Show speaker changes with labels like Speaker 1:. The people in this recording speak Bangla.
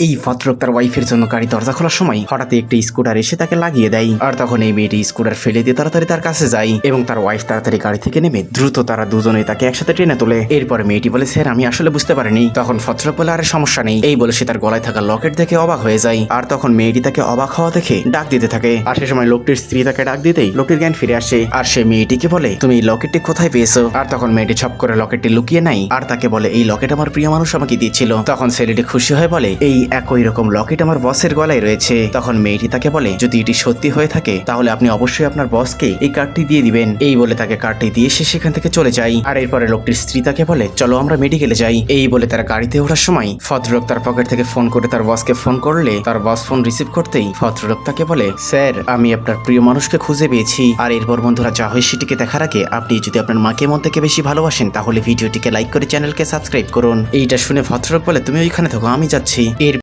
Speaker 1: এই ভদ্রলোক তার ওয়াইফের জন্য গাড়ি দরজা খোলার সময় হঠাৎ একটি স্কুটার এসে তাকে লাগিয়ে দেয়। আর তখন এই মেয়েটি স্কুটার ফেলে দিয়ে তাড়াতাড়ি তার কাছে যায় এবং তার ওয়াইফ তাড়াতাড়ি গাড়ি থেকে নেমে দ্রুত তারা দুজনে তাকে একসাথে টেনে তোলে। এরপরে মেয়েটি বলে, স্যার, আমি আসলে বুঝতে পারিনি। তখন ভদ্রলোক বলে, আরে, সমস্যা নেই। এই বলে সে তার গলায় থাকা লকেট দেখে অবাক হয়ে যায়। আর তখন মেয়েটি তাকে অবাক হওয়া দেখে ডাক দিতে থাকে। আর সে সময় লোকটির স্ত্রী তাকে ডাক দিতেই লোকটির জ্ঞান ফিরে আসে। আর সে মেয়েটিকে বলে, তুমি এই লকেটটি কোথায় পেয়েছ? আর তখন মেয়েটি ছপ করে লকেটটি লুকিয়ে নাই আর তাকে বলে, এই লকেট আমার প্রিয় মানুষ আমাকে দিয়েছিল। তখন ছেলেটি খুশি হয়ে বলে, এই একই রকম লকেট আমার বসের গলায় রয়েছে। তখন মেয়েটি তাকে বলে, যদি এটি সত্যি হয়ে থাকে, তাহলে আপনি অবশ্যই আপনার বসকে এই কার্ডটি দিয়ে দিবেন। এই বলে তাকে কার্ডটি দিয়ে সে সেখান থেকে চলে যায়। আর এরপরে লোকটির স্ত্রী তাকে বলে, চলো আমরা মেডিকেলে যাই। এই বলে তারা গাড়িতে ওঠার সময় ভদ্রলোক তার পকেট থেকে ফোন করে তার বসকে ফোন করলে তার বস ফোন রিসিভ করতেই ভদ্রলোক তাকে বলে, স্যার, আমি আপনার প্রিয় মানুষকে খুঁজে পেয়েছি। আর এরপর বন্ধুরা, যা হয় সেটিকে দেখার আগে আপনি যদি আপনার মাকে মন থেকে বেশি ভালোবাসেন, তাহলে ভিডিওটিকে লাইক করে চ্যানেলকে সাবস্ক্রাইব করুন। এইটা শুনে ভদ্রলোক বলে, তুমি ওইখানে থাকো, আমি যাচ্ছি। এর